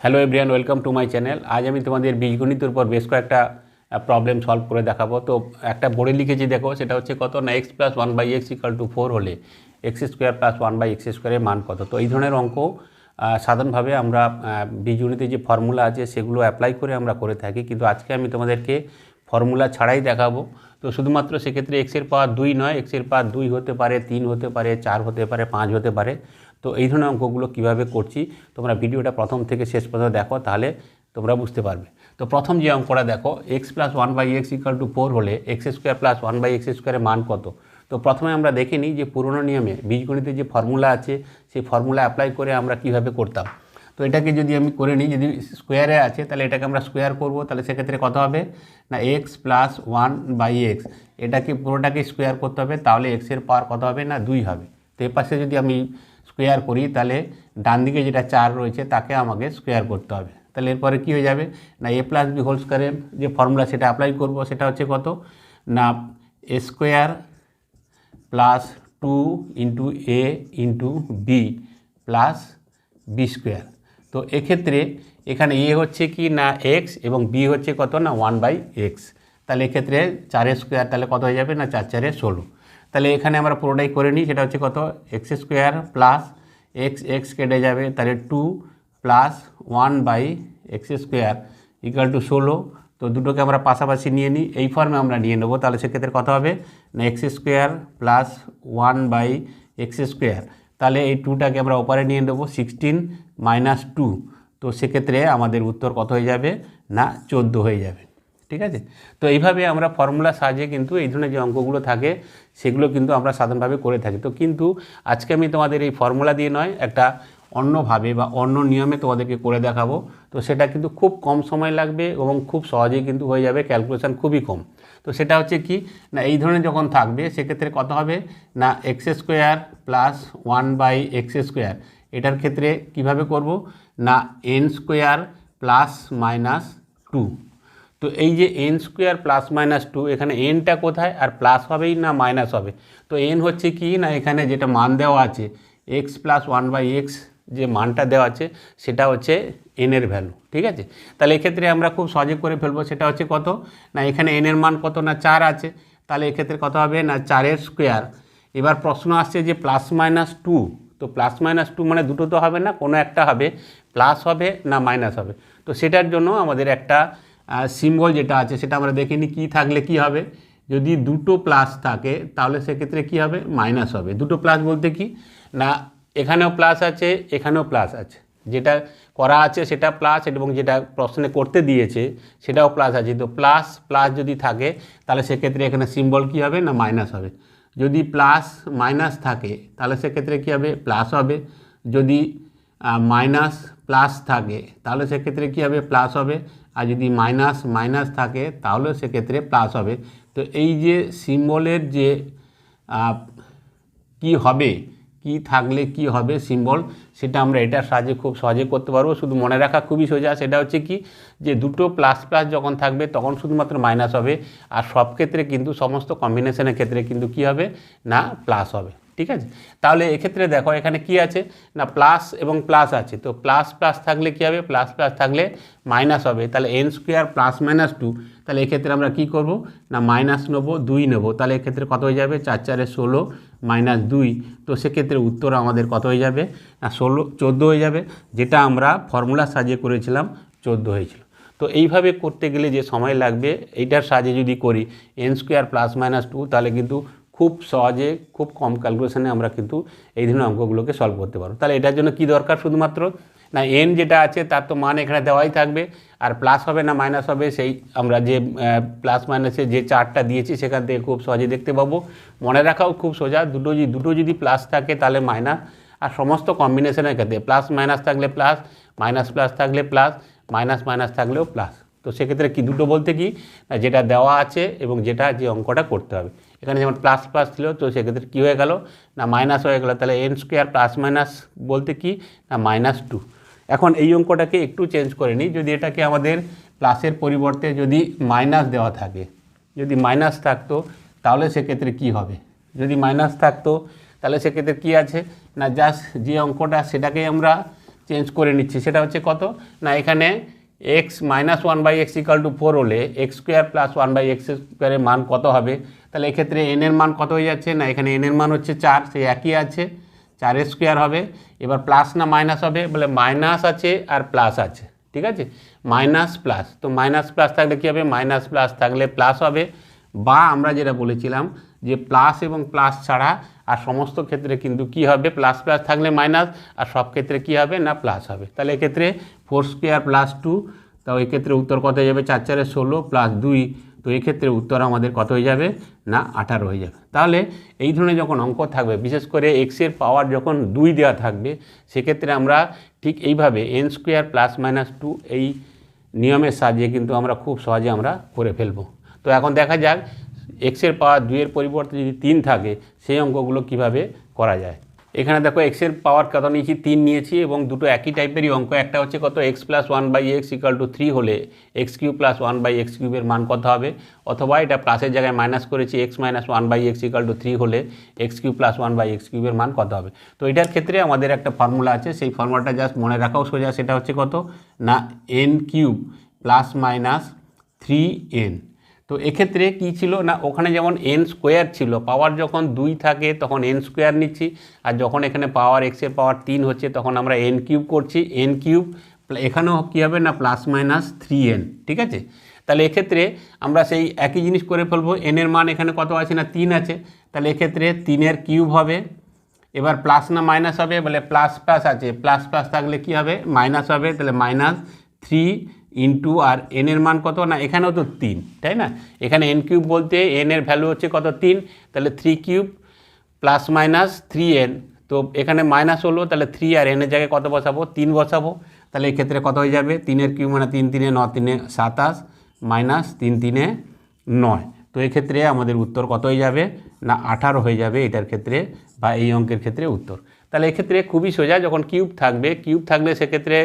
Hello everyone welcome to my channel আজ আমি তোমাদের বীজগণিতের উপর বেশ কয়েকটা প্রবলেম সলভ করে দেখাবো। তো একটা বোর্ডে লিখেছি দেখো সেটা হচ্ছে কত না x plus one by x equal to four হলে x square plus one by x স্কোয়ারের মান কত? তো এই ধরনের অঙ্ক সাধারণভাবে আমরা আহ, বীজগণিতের যে ফর্মুলা আছে সেগুলো অ্যাপ্লাই করে আমরা করে থাকি। কিন্তু আজকে আমি তোমাদেরকে ফর্মুলা ছাড়াই দেখাবো। তো শুধুমাত্র সেক্ষেত্রে এক্সের পাওয়ার দুই নয় এক্সের পাওয়ার দুই হতে পারে তিন হতে পারে চার হতে পারে পাঁচ হতে পারে। তো এই ধরনের অঙ্কগুলো কীভাবে করছি, তোমরা ভিডিওটা প্রথম থেকে শেষ পর্যন্ত দেখো, তাহলে তোমরা বুঝতে পারবে। তো প্রথম যে অঙ্কটা দেখো x plus one by x equal to four হলে x square plus one by x স্কোয়ারের মান কত? তো প্রথমে আমরা দেখে নিই যে পুরনো নিয়মে বীজগণিতের যে ফর্মুলা আছে, সেই ফর্মুলা অ্যাপ্লাই করে আমরা কীভাবে করতাম। তো এটাকে যদি আমি করে নিই, যদি স্কোয়ারে আছে, তাহলে এটাকে আমরা স্কোয়ার করব, তাহলে সেক্ষেত্রে কত হবে? না x plus one by x এটাকে পুরোটাকে স্কোয়ার করতে হবে, তাহলে এক্সের পাওয়ার কত হবে? না, দুই হবে। তো এর পাশে যদি আমি স্কোয়ার করি, তাহলে ডান দিকে যেটা চার রয়েছে, তাকে আমাকে স্কোয়ার করতে হবে। তাহলে এরপরে কী হয়ে যাবে? না এ প্লাস বি হোল স্কোয়ারের যে ফর্মুলা সেটা অ্যাপ্লাই করব, সেটা হচ্ছে কত? না a square plus two into a into b plus b square তো এক্ষেত্রে এখানে এ হচ্ছে কি না এক্স এবং বি হচ্ছে কত? না ওয়ান বাই এক্স তাহলে এক্ষেত্রে চারের স্কোয়ার তাহলে কত হয়ে যাবে? না, চার, চারে ষোলো। তাহলে এখানে আমরা পুরোটাই করে নিই, সেটা হচ্ছে কত? X square plus x x কেটে যাবে, তাহলে two plus one by x square equal to ষোলো। তো দুটোকে আমরা পাশাপাশি নিয়ে নিই, এই ফর্মে আমরা নিয়ে নেব। তাহলে সেক্ষেত্রে কত হবে? না x square plus one by x square তাহলে এই টুটাকে আমরা ওপারে নিয়ে নেব সিক্সটিন মাইনাস টু তো সেক্ষেত্রে আমাদের উত্তর কত হয়ে যাবে? না, চোদ্দ হয়ে যাবে। ঠিক আছে? তো এইভাবে আমরা ফর্মুলা সাহায্যে কিন্তু এই ধরনের যে অঙ্কগুলো থাকে, সেগুলো কিন্তু আমরা সাধারণভাবে করে থাকি। তো কিন্তু আজকে আমি তোমাদের এই ফর্মুলা দিয়ে নয়, একটা অন্যভাবে বা অন্য নিয়মে তোমাদেরকে করে দেখাবো। তো সেটা কিন্তু খুব কম সময় লাগবে এবং খুব সহজেই কিন্তু হয়ে যাবে ক্যালকুলেশান খুবই কম। তো সেটা হচ্ছে কি, না, এই ধরনের যখন থাকবে, সেক্ষেত্রে কত হবে? না x square plus one by x square এটার ক্ষেত্রে কীভাবে করব? না n square plus minus two তো এই যে n square plus minus two এখানে এনটা কোথায় আর প্লাস হবেই না মাইনাস হবে? তো এন হচ্ছে কি না, এখানে যেটা মান দেওয়া আছে x plus one by x যে মানটা দেওয়া আছে, সেটা হচ্ছে এনের ভ্যালু ঠিক আছে? তাহলে এক্ষেত্রে আমরা খুব সহজে করে ফেলব, সেটা হচ্ছে কত? না, এখানে এনের মান কত না চার আছে? তাহলে এক্ষেত্রে কত হবে? না চারের স্কোয়ার এবার প্রশ্ন আসছে যে প্লাস মাইনাস টু তো প্লাস মাইনাস টু মানে দুটো তো হবে না, কোনো একটা হবে প্লাস হবে না মাইনাস হবে। তো সেটার জন্য আমাদের একটা সিম্বল যেটা আছে, সেটা আমরা দেখে নিই কী থাকলে কি হবে। যদি দুটো প্লাস থাকে, তাহলে সেক্ষেত্রে কি হবে? মাইনাস হবে। দুটো প্লাস বলতে কি? না, এখানেও প্লাস আছে, এখানেও প্লাস আছে। যেটা করা আছে, সেটা প্লাস এবং যেটা প্রশ্নে করতে দিয়েছে, সেটাও প্লাস আছে। তো প্লাস প্লাস যদি থাকে, তাহলে সেক্ষেত্রে এখানে সিম্বল কি হবে? না মাইনাস হবে। যদি প্লাস মাইনাস থাকে, তাহলে সেক্ষেত্রে কী হবে? প্লাস হবে। যদি মাইনাস প্লাস থাকে, তাহলে সেক্ষেত্রে কী হবে? প্লাস হবে। আর যদি মাইনাস মাইনাস থাকে, তাহলে সেক্ষেত্রে প্লাস হবে। তো এই যে সিম্বলের যে কি হবে, কি থাকলে কি হবে সিম্বল সেটা আমরা এটার সাহায্যে খুব সহজে করতে পারব। শুধু মনে রাখা খুবই সোজা, সেটা হচ্ছে কি, যে দুটো প্লাস প্লাস যখন থাকবে, তখন শুধুমাত্র মাইনাস হবে। আর সব ক্ষেত্রে কিন্তু, সমস্ত কম্বিনেশনের ক্ষেত্রে কিন্তু কি হবে? না প্লাস হবে। ঠিক আছে? তাহলে এক্ষেত্রে দেখো এখানে কি আছে? না প্লাস এবং প্লাস আছে। তো প্লাস প্লাস থাকলে কি হবে? প্লাস প্লাস থাকলে মাইনাস হবে। তাহলে n square plus minus two তাহলে এক্ষেত্রে আমরা কি করব? না মাইনাস নেব, দুই নেব। তাহলে এক্ষেত্রে কত হয়ে যাবে? চার চারে ষোলো মাইনাস দুই। তো সেক্ষেত্রে উত্তর আমাদের কত হয়ে যাবে? না, ষোলো, চোদ্দ হয়ে যাবে। যেটা আমরা ফর্মুলা সাজিয়ে করেছিলাম, চোদ্দ হয়েছিল। তো এইভাবে করতে গেলে যে সময় লাগবে, এইটার সাহায্যে যদি করি n square plus minus two তাহলে কিন্তু খুব সহজে, খুব কম ক্যালকুলেশনে আমরা কিন্তু এই ধরনের অঙ্কগুলোকে সলভ করতে পারব। তাহলে এটার জন্য কি দরকার শুধুমাত্র? না এন যেটা আছে তার তো মান এখানে দেওয়াই থাকবে, আর প্লাস হবে না মাইনাস হবে সেই আমরা যে প্লাস মাইনাসে যে চারটা দিয়েছি সেখান থেকে খুব সহজে দেখতে পাবো। মনে রাখাও খুব সোজা, দুটো যদি দুটো যদি প্লাস থাকে তাহলে মাইনাস আর সমস্ত কম্বিনেশনের ক্ষেত্রে প্লাস মাইনাস থাকলে প্লাস মাইনাস প্লাস থাকলে প্লাস মাইনাস মাইনাস থাকলেও প্লাস তো সেক্ষেত্রে কি দুটো বলতে কি? যেটা দেওয়া আছে এবং যেটা যে অঙ্কটা করতে হবে। এখানে যেমন প্লাস প্লাস ছিল, তো সেক্ষেত্রে কী হয়ে গেল? না মাইনাস হয়ে গেল। তাহলে এন স্কোয়ার প্লাস মাইনাস বলতে কি? না মাইনাস টু এখন এই অঙ্কটাকে একটু চেঞ্জ করে নিই। যদি এটাকে আমাদের প্লাসের পরিবর্তে যদি মাইনাস দেওয়া থাকে, যদি মাইনাস থাকতো, তাহলে সেক্ষেত্রে কি হবে? যদি মাইনাস থাকতো, তাহলে সেক্ষেত্রে কি আছে? না জাস্ট যে অঙ্কটা সেটাকেই আমরা চেঞ্জ করে নিচ্ছি, সেটা হচ্ছে কত? না এখানে x minus one by x equal to four হলে x square plus one by x স্কোয়ারের মান কত হবে? তাহলে এক্ষেত্রে এন এর মান কত হয়ে যাচ্ছে? না, এখানে এন এর মান হচ্ছে চার, সেই একই আছে। চারের স্কোয়ার হবে। এবার প্লাস না মাইনাস হবে? বলে মাইনাস আছে আর প্লাস আছে। ঠিক আছে? মাইনাস প্লাস তো মাইনাস প্লাস থাকলে কী হবে? মাইনাস প্লাস থাকলে প্লাস হবে। বা আমরা যেটা বলেছিলাম যে প্লাস এবং প্লাস ছাড়া আর সমস্ত ক্ষেত্রে কিন্তু কি হবে? প্লাস প্লাস থাকলে মাইনাস আর সব ক্ষেত্রে কি হবে না প্লাস হবে? তাহলে এক্ষেত্রে ফোর স্কোয়ার প্লাস টু তো এক্ষেত্রে উত্তর কত হয়ে যাবে? চার চারে ষোলো প্লাস দুই, তো এক্ষেত্রে উত্তর আমাদের কত হয়ে যাবে? না, আঠারো হয়ে যাবে। তাহলে এই ধরনের যখন অঙ্ক থাকবে, বিশেষ করে এক্সের পাওয়ার যখন দুই দেওয়া থাকবে, সেক্ষেত্রে আমরা ঠিক এইভাবে n square plus minus two এই নিয়মের সাহায্যে কিন্তু আমরা খুব সহজে আমরা করে ফেলব। তো এখন দেখা যাক এক্সের পাওয়ার দুইয়ের পরিবর্তে যদি তিন থাকে, সেই অঙ্কগুলো কীভাবে করা যায়? এখানে দেখো এক্সের পাওয়ার কত নিয়েছি? তিন নিয়েছি এবং দুটো একই টাইপেরই অঙ্ক। একটা হচ্ছে কত? X plus one by x equal to three হলে x cube plus one by x কিউবের মান কত হবে? অথবা এটা প্লাসের জায়গায় মাইনাস করেছি x minus one by x equal to three হলে x cube plus one by x কিউবের মান কত হবে? তো এটার ক্ষেত্রে আমাদের একটা ফর্মুলা আছে, সেই ফর্মুলাটা জাস্ট মনে রাখাও সোজা। সেটা হচ্ছে কত? না n cube plus minus three n তো এক্ষেত্রে কি ছিল? না, ওখানে যেমন এন স্কোয়ার ছিল পাওয়ার যখন দুই থাকে তখন এন স্কোয়ার নিচ্ছি, আর যখন এখানে পাওয়ার এক্সের পাওয়ার তিন হচ্ছে তখন আমরা এন কিউব করছি এন কিউব এখানেও কী হবে? না প্লাস মাইনাস থ্রি এন ঠিক আছে? তাহলে এক্ষেত্রে আমরা সেই একই জিনিস করে ফেলব এনের মান এখানে কত আছে? না, তিন আছে। তাহলে এক্ষেত্রে তিনের কিউব হবে, এবার প্লাস না মাইনাস হবে? বলে প্লাস প্লাস আছে প্লাস প্লাস থাকলে কি হবে? মাইনাস হবে, তাহলে মাইনাস থ্রি ইন্টু আর এন এর মান কত? না, এখানেও তো তিন, তাই না? এখানে এন কিউব বলতে এন এর ভ্যালু হচ্ছে কত? তিন। তাহলে three cube plus minus three n তো এখানে মাইনাস হলো, তাহলে থ্রি আর এনের জায়গায় কত বসাবো? তিন বসাবো। তাহলে এক্ষেত্রে কত হয়ে যাবে? তিনের কিউব মানে তিন, তিনে ন, তিনে সাতাশ মাইনাস তিন, তিনে নয়। তো এক্ষেত্রে আমাদের উত্তর কত হয়ে যাবে? না, আঠারো হয়ে যাবে এটার ক্ষেত্রে বা এই অঙ্কের ক্ষেত্রে উত্তর। তাহলে এক্ষেত্রে খুবই সোজা, যখন কিউব থাকবে, কিউব থাকলে সেক্ষেত্রে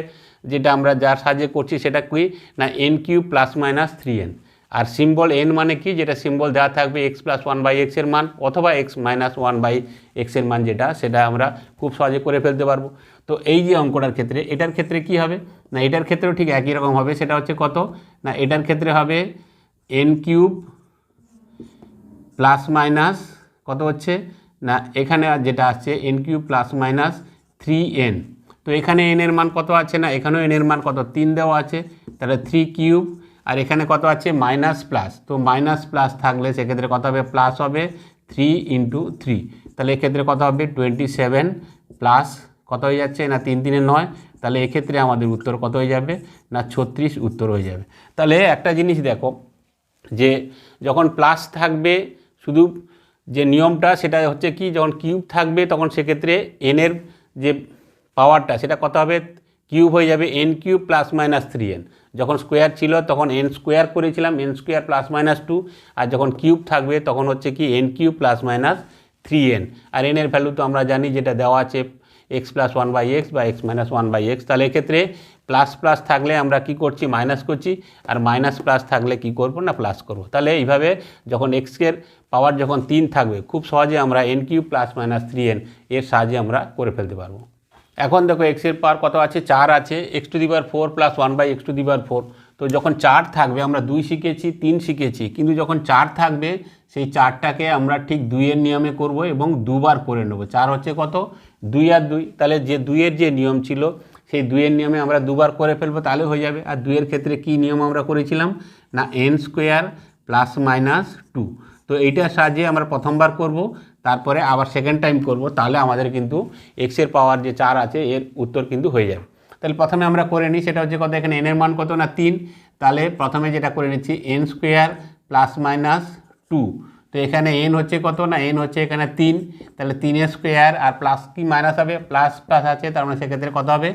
যেটা আমরা যার সাহায্যে করছি সেটা কি? না n cube plus minus three n আর সিম্বল এন মানে কি? যেটা সিম্বল দেওয়া থাকবে এক্স প্লাস ওয়ান বাই এক্সের মান অথবা এক্স মাইনাস ওয়ান বাই এক্সের মান যেটা, সেটা আমরা খুব সহজে করে ফেলতে পারব। তো এই যে অঙ্কটার ক্ষেত্রে, এটার ক্ষেত্রে কি হবে? না, এটার ক্ষেত্রেও ঠিক একই রকম হবে, সেটা হচ্ছে কত? না, এটার ক্ষেত্রে হবে এন কিউব প্লাস মাইনাস কত হচ্ছে? না, এখানে যেটা আসছে n cube plus minus three n তো এখানে এন এর মান কত আছে না? এখানেও এন এর মান কত? তিন দেওয়া আছে। তাহলে থ্রি কিউব আর এখানে কত আছে? মাইনাস প্লাস তো মাইনাস প্লাস থাকলে সেক্ষেত্রে কত হবে? প্লাস হবে থ্রি ইন্টু থ্রি তাহলে এক্ষেত্রে কত হবে? টোয়েন্টি সেভেন প্লাস কত হয়ে যাচ্ছে? না, তিন তিনে নয়। তাহলে এক্ষেত্রে আমাদের উত্তর কত হয়ে যাবে? না, ছত্রিশ উত্তর হয়ে যাবে। তাহলে একটা জিনিস দেখো, যে যখন প্লাস থাকবে, শুধু যে নিয়মটা, সেটা হচ্ছে কি? যখন কিউব থাকবে, তখন সেক্ষেত্রে এনের যে পাওয়ারটা, সেটা কত হবে? কিউব হয়ে যাবে n cube plus minus three n যখন স্কোয়ার ছিল, তখন এন স্কোয়ার করেছিলাম n square plus minus two আর যখন কিউব থাকবে, তখন হচ্ছে কি n cube plus minus three n আর এনের ভ্যালু তো আমরা জানি, যেটা দেওয়া আছে x plus one by x বা x minus one by x তাহলে এক্ষেত্রে প্লাস প্লাস থাকলে আমরা কি করছি? মাইনাস করছি। আর মাইনাস প্লাস থাকলে কি করব না প্লাস করব? তাহলে এইভাবে যখন এক্সের পাওয়ার যখন তিন থাকবে, খুব সহজে আমরা n cube plus minus three n এর সাহায্যে আমরা করে ফেলতে পারব। এখন দেখো এক্সের পাওয়ার কত আছে? চার আছে। X to the four plus one by x to the four তো যখন চার থাকবে, আমরা দুই শিখেছি, তিন শিখেছি। কিন্তু যখন চার থাকবে, সেই চারটাকে আমরা ঠিক দুইয়ের নিয়মে করব এবং দুবার করে নেব। চার হচ্ছে কত? দুই আর দুই। তাহলে যে দুইয়ের যে নিয়ম ছিল, সেই দুইয়ের নিয়মে আমরা দুবার করে ফেলব, তাহলে হয়ে যাবে। আর দুইয়ের ক্ষেত্রে কি নিয়ম আমরা করেছিলাম? না n square plus minus two তো এইটার সাহায্যে আমরা প্রথমবার করব। তারপরে আবার সেকেন্ড টাইম করব, তাহলে আমাদের কিন্তু এক্সের পাওয়ার যে চার আছে, এর উত্তর কিন্তু হয়ে যাবে। তাহলে প্রথমে আমরা করে নিই, সেটা হচ্ছে কত, এখানে এনের মান কত না তিন? তাহলে প্রথমে যেটা করে নিচ্ছি n square plus minus two তো এখানে এন হচ্ছে কত না এন হচ্ছে এখানে তিন। তাহলে তিনের স্কোয়ার আর প্লাস কি মাইনাস হবে? প্লাস প্লাস আছে, তার মানে সেক্ষেত্রে কত হবে?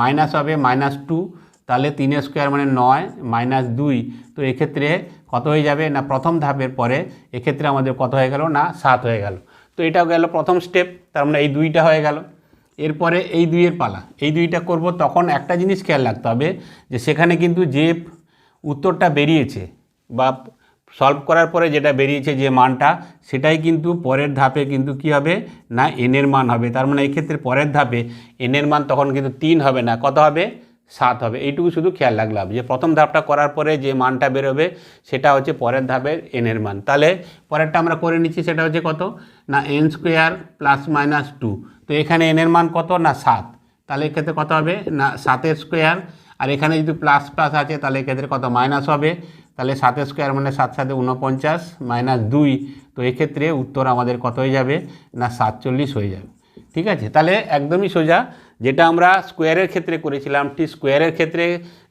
মাইনাস হবে মাইনাস টু তাহলে তিনের স্কোয়ার মানে নয় মাইনাস দুই। তো এক্ষেত্রে কত হয়ে যাবে? না, প্রথম ধাপের পরে এক্ষেত্রে আমাদের কত হয়ে গেল? না, সাত হয়ে গেল। তো এটাও গেল প্রথম স্টেপ তার মানে এই দুইটা হয়ে গেল। এরপরে এই দুইয়ের পালা। এই দুইটা করব তখন একটা জিনিস খেয়াল রাখতে হবে যে সেখানে কিন্তু যে উত্তরটা বেরিয়েছে বা সলভ করার পরে যেটা বেরিয়েছে যে মানটা, সেটাই কিন্তু পরের ধাপে কিন্তু কি হবে? না এনের মান হবে। তার মানে এই ক্ষেত্রে পরের ধাপে এনের মান তখন কিন্তু তিন হবে না। কত হবে? সাত হবে। এইটুকু শুধু খেয়াল রাখলাম যে প্রথম ধাপটা করার পরে যে মানটা বেরোবে, সেটা হচ্ছে পরের ধাপের এনের মান। তাহলে পরেরটা আমরা করে নিচ্ছি, সেটা হচ্ছে কত? না n square plus minus two তো এখানে এনের মান কত? না, সাত। তাহলে এক্ষেত্রে কত হবে? না, সাতের স্কোয়ার আর এখানে যদি প্লাস প্লাস আছে, তাহলে এক্ষেত্রে কত? মাইনাস হবে। তাহলে সাতের স্কোয়ার মানে সাত সাথে উনপঞ্চাশ মাইনাস দুই। তো এক্ষেত্রে উত্তর আমাদের কত হয়ে যাবে? না, সাতচল্লিশ হয়ে যাবে। ঠিক আছে? তাহলে একদমই সোজা, যেটা আমরা স্কোয়ারের ক্ষেত্রে করেছিলাম, ঠিক স্কোয়ারের ক্ষেত্রে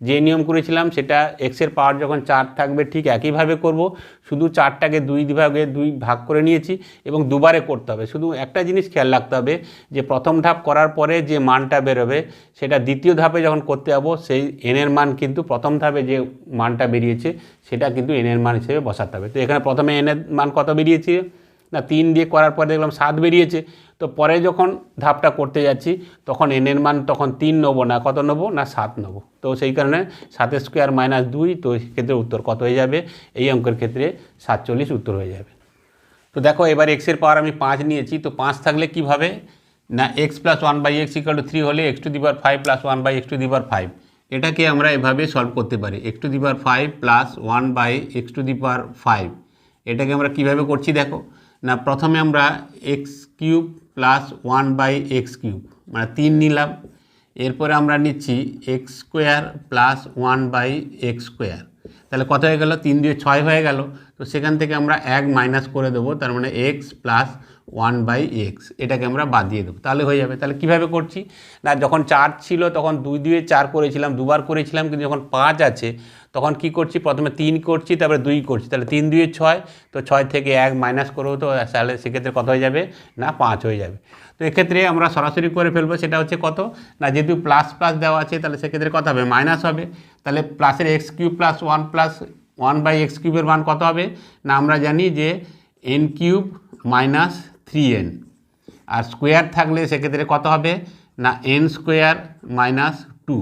যে নিয়ম করেছিলাম, সেটা এক্সের পাওয়ার যখন চার থাকবে, ঠিক একইভাবে করব। শুধু চারটাকে দুই বিভাগে দুই ভাগ করে নিয়েছি এবং দুবারে করতে হবে। শুধু একটা জিনিস খেয়াল রাখতে হবে যে, প্রথম ধাপ করার পরে যে মানটা বেরোবে, সেটা দ্বিতীয় ধাপে যখন করতে যাব, সেই এনের মান কিন্তু প্রথম ধাপে যে মানটা বেরিয়েছে, সেটা কিন্তু এনের মান হিসেবে বসাতে হবে। তো এখানে প্রথমে এনের মান কত বেরিয়েছে? না, তিন দিয়ে করার পরে দেখলাম সাত বেরিয়েছে। তো পরে যখন ধাপটা করতে যাচ্ছি, তখন এনের মান তখন তিন নেব না, কত নেব? না, সাত নেব। তো সেই কারণে সাতের স্কোয়ার মাইনাস দুই, তো সেক্ষেত্রে উত্তর কত হয়ে যাবে? এই অঙ্কের ক্ষেত্রে সাতচল্লিশ উত্তর হয়ে যাবে। তো দেখো, এবার এক্সের পাওয়ার আমি পাঁচ নিয়েছি, তো পাঁচ থাকলে কীভাবে না x plus one by x equal to three হলে x to the power five plus one by x to the power five এটাকে আমরা এভাবে সলভ করতে পারি। X to the power five plus one by x to the power five এটাকে আমরা কীভাবে করছি দেখো? না, প্রথমে আমরা x cube plus one by x cube মানে তিন নিলাম। এরপরে আমরা নিচ্ছি x square plus one by x square তাহলে কত হয়ে গেল? তিন দিয়ে ছয় হয়ে গেল। তো সেখান থেকে আমরা এক মাইনাস করে দেবো, তার মানে x plus one by x এটাকে আমরা বাদ দিয়ে দেবো। তাহলে হয়ে যাবে। তাহলে কীভাবে করছি? না, যখন চার ছিল, তখন দুই দিয়ে চার করেছিলাম, দুবার করেছিলাম, কিন্তু যখন পাঁচ আছে তখন কি করছি? প্রথমে তিন করছি, তারপরে দুই করছি। তাহলে তিন দুয়ে ছয়, তো ছয় থেকে এক মাইনাস করেও তো, তাহলে সেক্ষেত্রে কত হয়ে যাবে? না, পাঁচ হয়ে যাবে। তো এক্ষেত্রে আমরা সরাসরি করে ফেলব, সেটা হচ্ছে কত? না, যেহেতু প্লাস প্লাস দেওয়া আছে, তাহলে সেক্ষেত্রে কত হবে? মাইনাস হবে। তাহলে প্লাসের x cube plus one plus one by x কিউবের মান কত হবে? না, আমরা জানি যে n cube minus three n আর স্কোয়ার থাকলে সেক্ষেত্রে কত হবে? না এন স্কোয়ার মাইনাস টু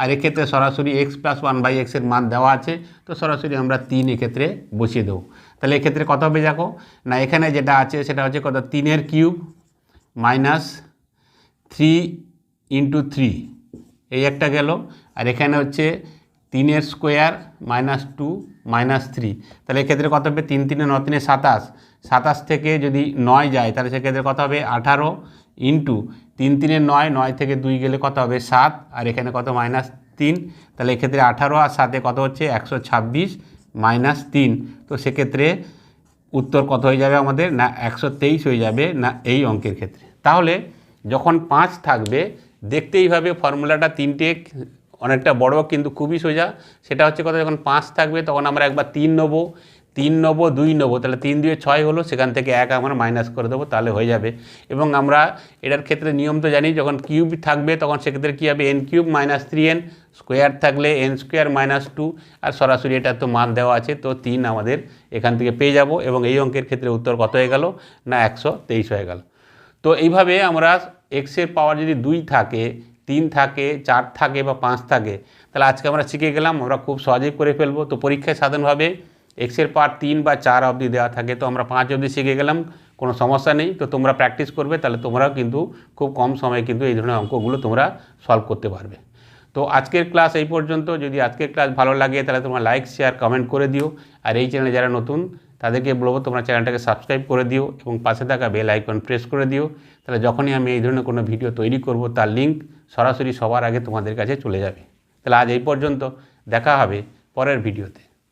আর এক্ষেত্রে সরাসরি এক্স প্লাস ওয়ান বাই এক্সের মান দেওয়া আছে, তো সরাসরি আমরা তিন এক্ষেত্রে বসিয়ে দেবো। তাহলে এক্ষেত্রে কত হবে দেখো? না, এখানে যেটা আছে সেটা হচ্ছে কত? তিনের cube minus three into three এই একটা গেল। আর এখানে হচ্ছে তিনের square minus two minus three তাহলে এক্ষেত্রে কত হবে? তিন, তিনে ন, তিনে সাতাশ। সাতাশ থেকে যদি নয় যায়, তাহলে সেক্ষেত্রে কত হবে? আঠারো। ইন্টু তিন তিনে নয় নয় থেকে দুই গেলে কত হবে? সাত। আর এখানে কত? মাইনাস তিন। তাহলে এক্ষেত্রে আঠারো আর সাতে কত হচ্ছে? একশো ছাব্বিশ মাইনাস তিন। তো সেক্ষেত্রে উত্তর কত হয়ে যাবে আমাদের? না, একশো তেইশ হয়ে যাবে না এই অঙ্কের ক্ষেত্রে। তাহলে যখন পাঁচ থাকবে দেখতেইভাবে ফর্মুলাটা তিনটে অনেকটা বড় কিন্তু খুবই সোজা। সেটা হচ্ছে কথা যখন পাঁচ থাকবে, তখন আমরা একবার তিন নেব। তিন নেব, দুই নেব, তাহলে তিন দুয়ে ছয় হলো, সেখান থেকে এক আমরা মাইনাস করে দেবো, তাহলে হয়ে যাবে। এবং আমরা এটার ক্ষেত্রে নিয়ম তো জানি, যখন কিউব থাকবে, তখন সেক্ষেত্রে কী হবে? N cube minus three n square থাকলে এন স্কোয়ার মাইনাস টু আর সরাসরি এটা তো মান দেওয়া আছে, তো তিন আমাদের এখান থেকে পেয়ে যাব, এবং এই অঙ্কের ক্ষেত্রে উত্তর কত হয়ে গেল? না, একশো তেইশ হয়ে গেল। তো এইভাবে আমরা এক্সের পাওয়ার যদি দুই থাকে, তিন থাকে, চার থাকে বা পাঁচ থাকে, তাহলে আজকে আমরা শিখে গেলাম, আমরা খুব সহজেই করে ফেলব। তো পরীক্ষায় সাধারণভাবে এক্সের পাওয়ার তিন বা চার অবধি দেওয়া থাকে, তো আমরা পাঁচ অবধি শিখে গেলাম, কোনো সমস্যা নেই, তো তোমরা প্র্যাকটিস করবে, তাহলে তোমরাও কিন্তু খুব কম সময়ে কিন্তু এই ধরনের অঙ্কগুলো তোমরা সলভ করতে পারবে। তো আজকের ক্লাস এই পর্যন্ত, যদি আজকের ক্লাস ভালো লাগে, তাহলে তোমরা লাইক শেয়ার কমেন্ট করে দিও, আর এই চ্যানেলে যারা নতুন, তাদেরকে বলব তোমরা চ্যানেলটাকে সাবস্ক্রাইব করে দিও, এবং পাশে থাকা বেল আইকন প্রেস করে দিও, তাহলে যখনই আমি এই ধরনের কোনো ভিডিও তৈরি করব, তার লিঙ্ক সরাসরি সবার আগে তোমাদের কাছে চলে যাবে। তাহলে আজ এই পর্যন্ত, দেখা হবে পরের ভিডিওতে